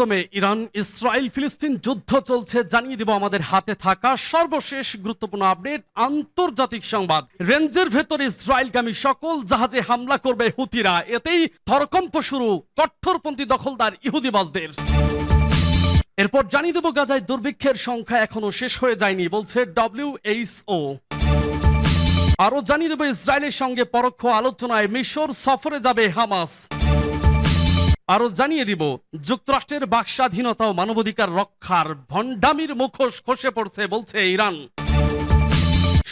পুরোদমে Iran, Israel, ফিলিস্তিন যুদ্ধ চলছে জানিয়ে দেব আমাদের হাতে থাকা সর্বশেষ গুরুত্বপূর্ণ আপডেট, আন্তর্জাতিক সংবাদ। রেঞ্জের ভেতর ইসরায়েলগামী সকল জাহাজে হামলা করবে হুতিরা। এতেই থরকম্প শুরু কঠোরপন্থী দখলদার ইহুদিবাজদের। এরপর জানিয়ে দেব গাজায় দুর্ভিক্ষের সংখ্যা এখনও শেষ হয়ে যায়নি, বলছে ডব্লিউএইচও আরও জানিয়ে দেব ইসরায়েলের সঙ্গে পরোক্ষ আলোচনায় মিশর সফরে যাবে হামাস। আরও জানিয়ে দিব, যুক্তরাষ্ট্রের বাক স্বাধীনতা ও মানবাধিকার রক্ষার ভণ্ডামির মুখোশ খসে পড়ছে বলছে ইরান।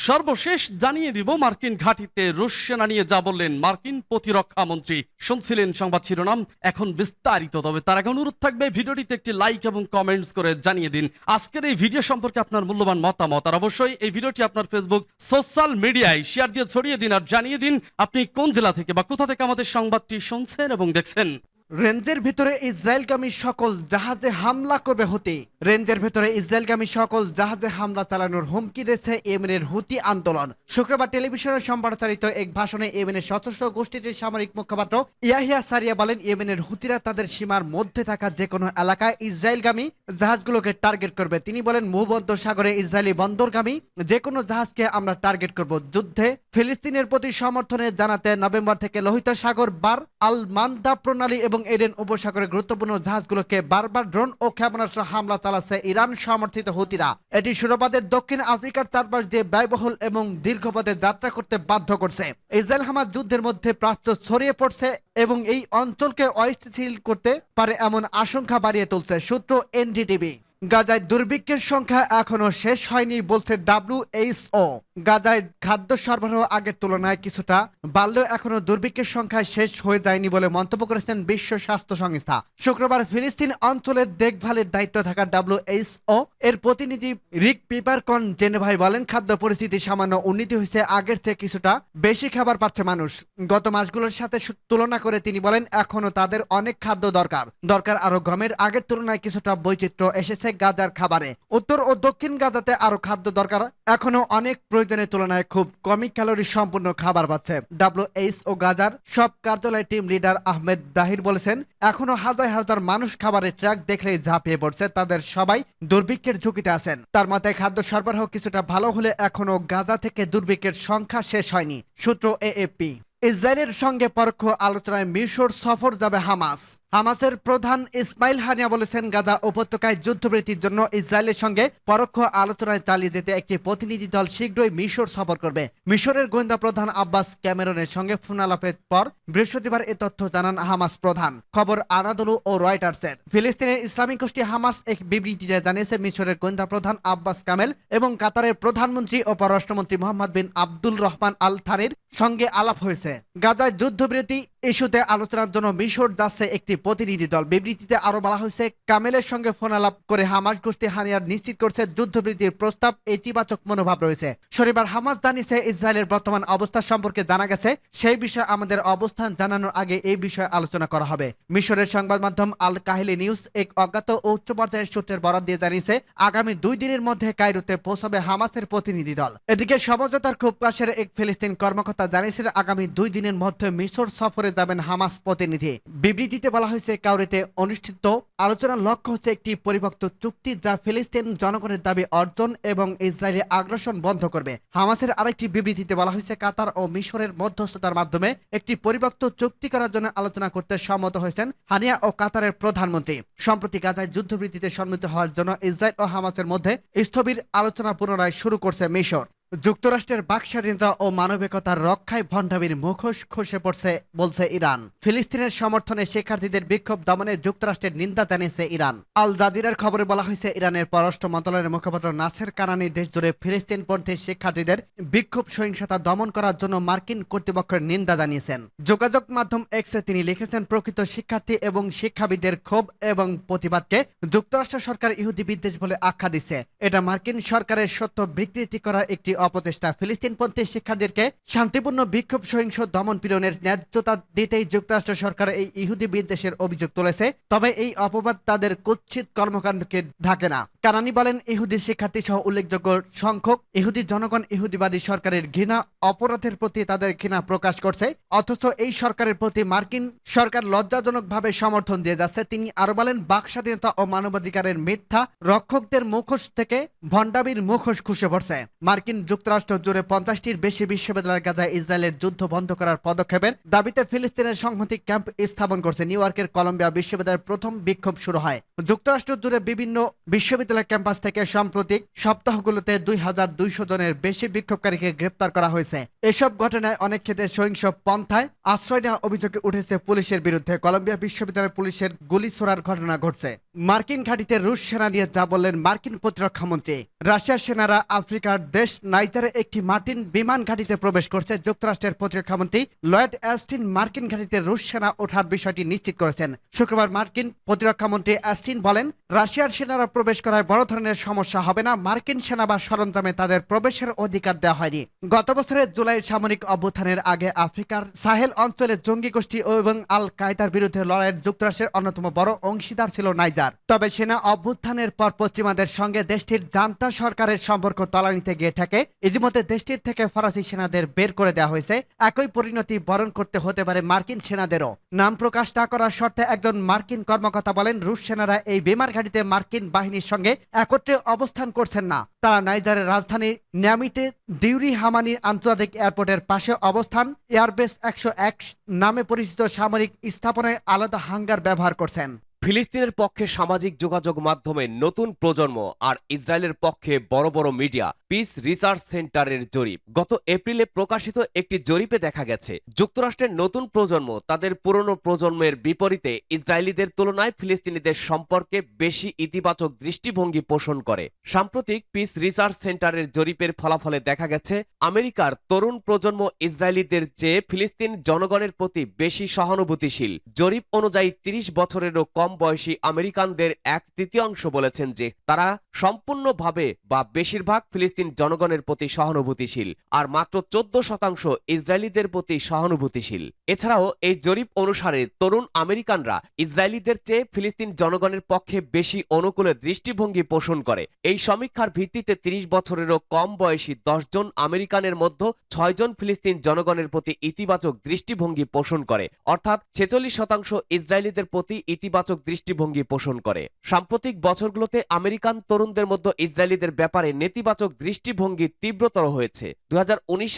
সর্বশেষ জানিয়ে দিব, মার্কিন ঘাঁটিতে রুশ সেনা নিয়ে যা বললেন মার্কিন প্রতিরক্ষা মন্ত্রী। শুনছিলেন সংবাদ শিরোনাম, এখন বিস্তারিত, তবে তার আগে অনুরোধ থাকবে, ভিডিওটিতে একটি লাইক এবং কমেন্টস করে জানিয়ে দিন। আজকের এই ভিডিও সম্পর্কে আপনার মূল্যবান মতামত, আর অবশ্যই এই ভিডিওটি আপনার ফেসবুক সোশ্যাল মিডিয়ায় শেয়ার দিয়ে ছড়িয়ে দিন, আর জানিয়ে দিন আপনি কোন জেলা থেকে বা কোথা থেকে আমাদের সংবাদটি শুনছেন এবং দেখছেন। রেঞ্জের ভিতরে ইসরায়েলগামী সকল জাহাজে হামলা করবে হতে। রেঞ্জের ভিতরে ইসরায়েলগামী সকল জাহাজে হামলা চালানোর হুমকি দিয়েছে ইয়েমেনের হুতি আন্দোলন। শুক্রবার টেলিভিশনে সম্প্রচারিত এক ভাষণে ইয়েমেনের সশস্ত্র গোষ্ঠীটির সামরিক মুখপাত্র ইয়াহিয়া সারিয়া বলেন, ইয়েমেনের হুতিরা তাদের সীমার মধ্যে থাকা যে কোনো এলাকায় ইসরায়েলগামী জাহাজগুলোকে টার্গেট করবে। তিনি বলেন, ভূমধ্য সাগরে ইসরায়েলি বন্দরগামী যে কোনো জাহাজকে আমরা টার্গেট করব। যুদ্ধে ফিলিস্তিনের প্রতি সমর্থনে জানাতে নভেম্বর থেকে লোহিত সাগর বার আল মান্দা প্রণালী এবং এডেন উপসাগরের গুরুত্বপূর্ণ জাহাজগুলোকে বারবার ড্রোন ও ক্ষেপণাস্ত্র হামলা চালাচ্ছে ইরান সমর্থিত হুতিরা। এটি সুরপাদের দক্ষিণ আফ্রিকার চারপাশ দিয়ে ব্যয়বহুল এবং দীর্ঘপথে যাত্রা করতে বাধ্য করছে। ইসরায়েল হামাজ যুদ্ধের মধ্যে প্রাচ্য ছড়িয়ে পড়ছে এবং এই অঞ্চলকে অস্থিতিশীল করতে পারে এমন আশঙ্কা বাড়িয়ে তুলছে সূত্র এনডিটিভি। গাজায় দুর্ভিক্ষের সংখ্যা এখনও শেষ হয়নি বলছে ডাব্লিউএইচও গাজায় খাদ্য সরবরাহ আগের তুলনায় কিছুটা বাড়লেও এখনও দুর্ভিক্ষের সংখ্যা শেষ হয়ে যায়নি বলে মন্তব্য করেছেন বিশ্ব স্বাস্থ্য সংস্থা। শুক্রবার ফিলিস্তিন অঞ্চলের দেখভালের দায়িত্ব থাকা ডাব্লিউএইচও এর প্রতিনিধি রিক পিপারকন জেনেভাই বলেন, খাদ্য পরিস্থিতি সামান্য উন্নতি হয়েছে, আগের থেকে কিছুটা বেশি খাবার পাচ্ছে মানুষ। গত মাসগুলোর সাথে তুলনা করে তিনি বলেন, এখনও তাদের অনেক খাদ্য দরকার। দরকার আরও গমের, আগের তুলনায় কিছুটা বৈচিত্র্য এসেছে। গাজার খাবারে। উত্তর ও দক্ষিণ গাজাতে আরও খাদ্য দরকার। এখনও অনেক প্রয়োজনের তুলনায় খুব কমই ক্যালোরি সম্পূর্ণ খাবার পাচ্ছে। ডাব্লিউএইচ ও গাজার সব কার্যালয় টিম লিডার আহমেদ দাহির বলেছেন এখনও হাজার হাজার মানুষ খাবারের ট্রাক দেখলেই ঝাঁপিয়ে পড়ছে, তাদের সবাই দুর্ভিক্ষের ঝুঁকিতে আছেন। তার মতে খাদ্য সরবরাহ কিছুটা ভালো হলে এখনও গাজা থেকে দুর্ভিক্ষের সংখ্যা শেষ হয়নি, সূত্র এএপি ইসরায়েলের সঙ্গে পরোক্ষ আলোচনায় মিশর সফর যাবে হামাস। হামাসের প্রধান ইসমাইল হানিয়া বলেছেন, গাজা উপত্যকায় যুদ্ধবৃত্তির জন্য ইসরায়েলের সঙ্গে পরোক্ষ আলোচনায় চালিয়ে যেতে একটি প্রতিনিধি দল শীঘ্রই মিশর সফর করবে। মিশরের গোয়েন্দা প্রধান আব্বাস ক্যামেরনের সঙ্গে ফোনালাপের পর বৃহস্পতিবার এ তথ্য জানান হামাস প্রধান। খবর আনাদলু ও রয়টার্সের। ফিলিস্তিনের ইসলামিক গোষ্ঠী হামাস এক বিবৃতিতে জানিয়েছে, মিশরের গোয়েন্দা প্রধান আব্বাস কামেল এবং কাতারের প্রধানমন্ত্রী ও পররাষ্ট্রমন্ত্রী মোহাম্মদ বিন আব্দুল রহমান আল থানির সঙ্গে আলাপ হয়েছে। গাজায় যুদ্ধবিরতি ইস্যুতে আলোচনার জন্য মিশর যাচ্ছে একটি প্রতিনিধি দল। বিবৃতিতে আরও বলা হয়েছে, কামেলের সঙ্গে ফোন আলাপ করে হামাস গোষ্ঠী হানিয়ার নিশ্চিত করছে যুদ্ধবিরতির প্রস্তাব, ইতিবাচক মনোভাব রয়েছে। শনিবার হামাস জানিয়েছে, ইসরায়েলের বর্তমান অবস্থা সম্পর্কে জানা গেছে, সেই বিষয়ে আমাদের অবস্থান জানানোর আগে এই বিষয়ে আলোচনা করা হবে। মিশরের সংবাদ মাধ্যম আল কাহিলি নিউজ এক অজ্ঞাত উচ্চ পর্যায়ের সূত্রের বরাদ দিয়ে জানিয়েছে, আগামী দুই দিনের মধ্যে কায়রোতে পৌঁছাবে হামাসের প্রতিনিধি দল। এদিকে সমঝোতার খুব পাশের এক ফিলিস্তিন কর্মকর্তা জানিয়েছেন, আগামী দুই দিনের মধ্যে মিশর সফরে যাবেন হামাস প্রতিনিধি। বিবৃতিতে বলা হয়েছে কাউরিতে অনুষ্ঠিত। আলোচনার লক্ষ্য হচ্ছে একটি পরিপক্ত চুক্তি যা ফিলিস্তিন জনগণের দাবি অর্জন এবং ইসরায়েলি আগ্রাসন বন্ধ করবে। হামাসের আরেকটি বিবৃতিতে বলা হয়েছে, কাতার ও মিশরের মধ্যস্থতার মাধ্যমে একটি পরিপক্ত চুক্তি করার জন্য আলোচনা করতে সম্মত হয়েছেন হানিয়া ও কাতারের প্রধানমন্ত্রী। সম্প্রতি গাজায় যুদ্ধবৃত্তিতে সম্মিলিত হওয়ার জন্য ইসরায়েল ও হামাসের মধ্যে স্থবির আলোচনা পুনরায় শুরু করছে মিশর। যুক্তরাষ্ট্রের বাক স্বাধীনতা ও মানবিকতার রক্ষায় ভণ্ডামির মুখোশ খসে পড়ছে, বলছে ইরান। ফিলিস্তিনের সমর্থনে শিক্ষার্থীদের বিক্ষোভ দমনে যুক্তরাষ্ট্রের নিন্দা জানিয়েছে ইরান। আল জাজিরার খবরে বলা হয়েছে, ইরানের পররাষ্ট্র মন্ত্রণালয়ের মুখপাত্র নাসের কানানি দেশ জুড়ে ফিলিস্তিনপন্থী শিক্ষার্থীদের বিক্ষোভ সহিংসতা দমন করার জন্য মার্কিন কর্তৃপক্ষের নিন্দা জানিয়েছেন। যোগাযোগ মাধ্যম এক্সে তিনি লিখেছেন, প্রকৃত শিক্ষার্থী এবং শিক্ষাবিদদের ক্ষোভ এবং প্রতিবাদকে যুক্তরাষ্ট্র সরকার ইহুদি বিদ্বেষ বলে আখ্যা দিচ্ছে। এটা মার্কিন সরকারের সত্য বিকৃতি করার একটি অপচেষ্টা। ফিলিস্তিনপন্থী শিক্ষার্থীদেরকে শান্তিপূর্ণ বিক্ষোভ সহিংস দমন পীড়নের ন্যায্যতা দিতেই যুক্তরাষ্ট্র সরকার এই ইহুদি বিদ্বেষের অভিযোগ তুলেছে। তবে এই অপবাদ তাদের কুৎসিত কর্মকাণ্ডকে ঢাকে না। কারানি বলেন, ইহুদি শিক্ষার্থী সহ উল্লেখযোগ্য সংখ্যক ইহুদি জনগণ ইহুদিবাদী সরকারের ঘৃণা, অপরাধের প্রতি তাদের ঘৃণা প্রকাশ করছে। অথচ এই সরকারের প্রতি মার্কিন সরকার লজ্জাজনকভাবে সমর্থন দিয়ে যাচ্ছে। তিনি আরও বলেন, বাক স্বাধীনতা ও মানবাধিকারের মিথ্যা রক্ষকদের মুখোশ থেকে ভণ্ডামির মুখোশ খুশে পড়ছে। মার্কিন যুক্তরাষ্ট্র জুড়ে পঞ্চাশটির বেশি বিশ্ববিদ্যালয়ের গাজায় ইসরায়েলের যুদ্ধ বন্ধ করার পদক্ষেপের দাবিতে ফিলিস্তিনের সংহতি ক্যাম্প স্থাপন করছে। নিউ ইয়র্কের কলম্বিয়া বিশ্ববিদ্যালয়ের প্রথম বিক্ষোভ শুরু হয়। যুক্তরাষ্ট্র জুড়ে বিভিন্ন বিশ্ববিদ্যালয় ক্যাম্পাস থেকে সাম্প্রতিক সপ্তাহগুলোতে দুই হাজার দুইশো জনের বেশি বিক্ষোভকারীকে গ্রেপ্তার করা হয়েছে। এসব ঘটনায় অনেক ক্ষেত্রে সহিংস পন্থায় আশ্রয় নেওয়া অভিযোগে উঠেছে পুলিশের বিরুদ্ধে। কলম্বিয়া বিশ্ববিদ্যালয় পুলিশের গুলি ছোড়ার ঘটনা ঘটছে। মার্কিন ঘাঁটিতে রুশ সেনা নিয়ে যা বললেন মার্কিন প্রতিরক্ষা মন্ত্রী। রাশিয়ার সেনারা আফ্রিকার দেশ নাইজারে একটি মার্কিন বিমান ঘাঁটিতে প্রবেশ করছে। যুক্তরাষ্ট্রের প্রতিরক্ষা মন্ত্রী লয়েড অ্যাস্টিন মার্কিন ঘাঁটিতে রুশ সেনা ওঠার বিষয়টি নিশ্চিত করেছেন। শুক্রবার মার্কিন প্রতিরক্ষা মন্ত্রী অ্যাস্টিন বলেন, রাশিয়ার সেনারা প্রবেশ করায় বড় ধরনের সমস্যা হবে না। মার্কিন সেনা বা সরঞ্জামে তাদের প্রবেশের অধিকার দেওয়া হয়নি। গত বছরের জুলাই সামরিক অভ্যুত্থানের আগে আফ্রিকার সাহেল অঞ্চলে জঙ্গি গোষ্ঠী এবং আল কায়দার বিরুদ্ধে লড়াইয়ের যুক্তরাষ্ট্রের অন্যতম বড় অংশীদার ছিল নাইজার। তবে সেনা অভ্যুত্থানের পর পশ্চিমাদের সঙ্গে দেশটির জান্তা সরকারের সম্পর্ক তলানিতে গিয়ে থাকে ইতিমধ্যে দেশটির থেকে ফরাসি সেনাদের বের করে দেওয়া হয়েছে। একই পরিণতি বরণ করতে হতে পারে মার্কিন সেনাদেরও। নাম প্রকাশ না করার শর্তে একজন মার্কিন কর্মকর্তা বলেন, রুশ সেনারা এই বিমান ঘাঁটিতে মার্কিন বাহিনীর সঙ্গে একত্রে অবস্থান করছেন না। তারা নাইজারের রাজধানী ন্যামিতে দিউরি হামানি আন্তর্জাতিক এয়ারপোর্টের পাশে অবস্থান, এয়ারবেস একশো এক নামে পরিচিত সামরিক স্থাপনায় আলাদা হাঙ্গার ব্যবহার করছেন। ফিলিস্তিনের পক্ষে সামাজিক যোগাযোগ মাধ্যমে নতুন প্রজন্ম আর ইসরায়েলের পক্ষে বড় বড় মিডিয়া পিস রিসার্চ সেন্টারের জরিপ। গত এপ্রিলে প্রকাশিত একটি জরিপে দেখা গেছে, যুক্তরাষ্ট্রের নতুন প্রজন্ম তাদের পুরনো প্রজন্মের বিপরীতে ইসরায়েলিদের তুলনায় ফিলিস্তিনিদের সম্পর্কে বেশি ইতিবাচক দৃষ্টিভঙ্গি পোষণ করে। সাম্প্রতিক পিস রিসার্চ সেন্টারের জরিপের ফলাফলে দেখা গেছে, আমেরিকার তরুণ প্রজন্ম ইসরায়েলিদের চেয়ে ফিলিস্তিন জনগণের প্রতি বেশি সহানুভূতিশীল। জরিপ অনুযায়ী তিরিশ বছরেরও কম বয়সী আমেরিকানদের এক তৃতীয়াংশ বলেছেন যে তারা সম্পূর্ণভাবে বা বেশিরভাগ ফিলিস্তিন জনগণের প্রতি সহানুভূতিশীল, আর মাত্র চোদ্দ শতাংশ ইসরায়েলিদের প্রতি সহানুভূতিশীল। এছাড়াও এই জরিপ অনুসারে তরুণ আমেরিকানরা ইসরায়েলিদের চেয়ে ফিলিস্তিন জনগণের পক্ষে বেশি অনুকূলে দৃষ্টিভঙ্গি পোষণ করে। এই সমীক্ষার ভিত্তিতে তিরিশ বছরেরও কম বয়সী দশজন আমেরিকানের মধ্যে ছয়জন ফিলিস্তিন জনগণের প্রতি ইতিবাচক দৃষ্টিভঙ্গি পোষণ করে। অর্থাৎ ছেচল্লিশ শতাংশ ইসরায়েলিদের প্রতি ইতিবাচক দৃষ্টিভঙ্গি পোষণ করে। সাম্প্রতিক বছরগুলোতে আমেরিকান তরুণদের মধ্যে ইসরায়েলিদের ব্যাপারে নেতিবাচক দৃষ্টিভঙ্গি তীব্রতর হয়েছে। দু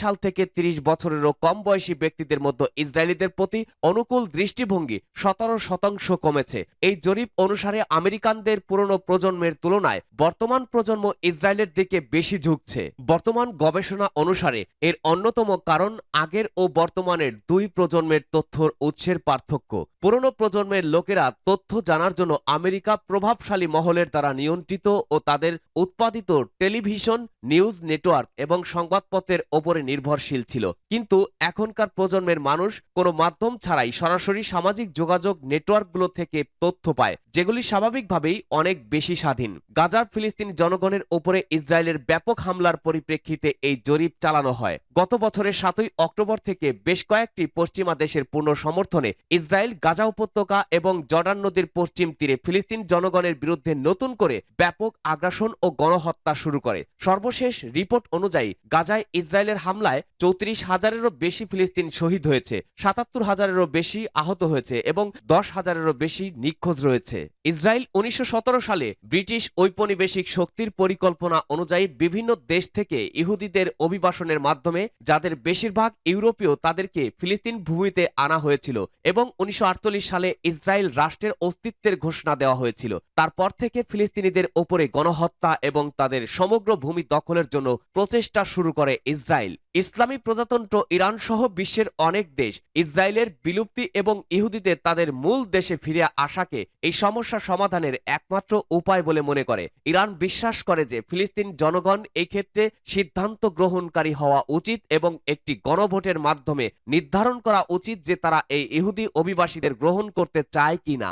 সাল থেকে ৩০ বছরেরও কম বয়সী ব্যক্তিদের মধ্যে ইসরায়েলিদের প্রতি অনুকূল দৃষ্টিভঙ্গি সতেরো শতাংশ কমেছে। এই জরিপ অনুসারে আমেরিকানদের পুরনো প্রজন্মের তুলনায় বর্তমান প্রজন্ম ইসরায়েলের দিকে বেশি ঝুঁকছে। বর্তমান গবেষণা অনুসারে এর অন্যতম কারণ আগের ও বর্তমানের দুই প্রজন্মের তথ্যর উৎসের পার্থক্য। পুরনো প্রজন্মের লোকেরা তথ্য জানার জন্য আমেরিকা প্রভাবশালী মহলের দ্বারা নিয়ন্ত্রিত ও তাদের উৎপাদিত টেলিভিশন, নিউজ নেটওয়ার্ক এবং সংবাদপত্রের ওপরে নির্ভরশীল ছিল। কিন্তু এখনকার প্রজন্মের মানুষ কোনো মাধ্যম ছাড়াই সরাসরি সামাজিক যোগাযোগ নেটওয়ার্কগুলো থেকে তথ্য পায়, যেগুলি স্বাভাবিকভাবেই অনেক বেশি স্বাধীন। গাজার ফিলিস্তিনি জনগণের ওপরে ইসরায়েলের ব্যাপক হামলার পরিপ্রেক্ষিতে এই জরিপ চালানো হয়। গত বছরের সাতই অক্টোবর থেকে বেশ কয়েকটি পশ্চিমা দেশের পূর্ণ সমর্থনে ইসরায়েল, গাজা উপত্যকা এবং জর্ডান নদীর পশ্চিম তীরে ফিলিস্তিন জনগণের বিরুদ্ধে নতুন করে ব্যাপক আগ্রাসন ও গণহত্যা শুরু করে। সর্বশেষ রিপোর্ট অনুযায়ী গাজায় ইসরায়েলের হামলায় চৌত্রিশ হাজারেরও বেশি ফিলিস্তিন শহীদ হয়েছে, সাতাত্তর হাজারেরও বেশি আহত হয়েছে এবং দশ হাজারেরও বেশি নিখোঁজ রয়েছে। ইসরায়েল উনিশশো সালে ব্রিটিশ ঔপনিবেশিক শক্তির পরিকল্পনা অনুযায়ী বিভিন্ন দেশ থেকে ইহুদিদের অভিবাসনের মাধ্যমে, যাদের বেশিরভাগ ইউরোপীয় তাদেরকে ফিলিস্তিন ভূমিতে আনা হয়েছিল এবং উনিশশো আটচল্লিশ সালে ইসরায়েল রাষ্ট্রের অস্তিত্বের ঘোষণা দেওয়া হয়েছিল। তারপর থেকে ফিলিস্তিনিদের ওপরে গণহত্যা এবং তাদের সমগ্র ভূমি দখলের জন্য প্রচেষ্টা শুরু করে ইসরায়েল। ইসলামী প্রজাতন্ত্র ইরান সহ বিশ্বের অনেক দেশ ইসরায়েলের বিলুপ্তি এবং ইহুদিদের তাদের মূল দেশে ফিরে আসাকে এই সমস্যা সমাধানের একমাত্র উপায় বলে মনে করে। ইরান বিশ্বাস করে যে ফিলিস্তিন জনগণ এই ক্ষেত্রে সিদ্ধান্ত গ্রহণকারী হওয়া উচিত এবং একটি গণভোটের মাধ্যমে নির্ধারণ করা উচিত যে তারা এই ইহুদি অভিবাসীদের গ্রহণ করতে চায় কিনা।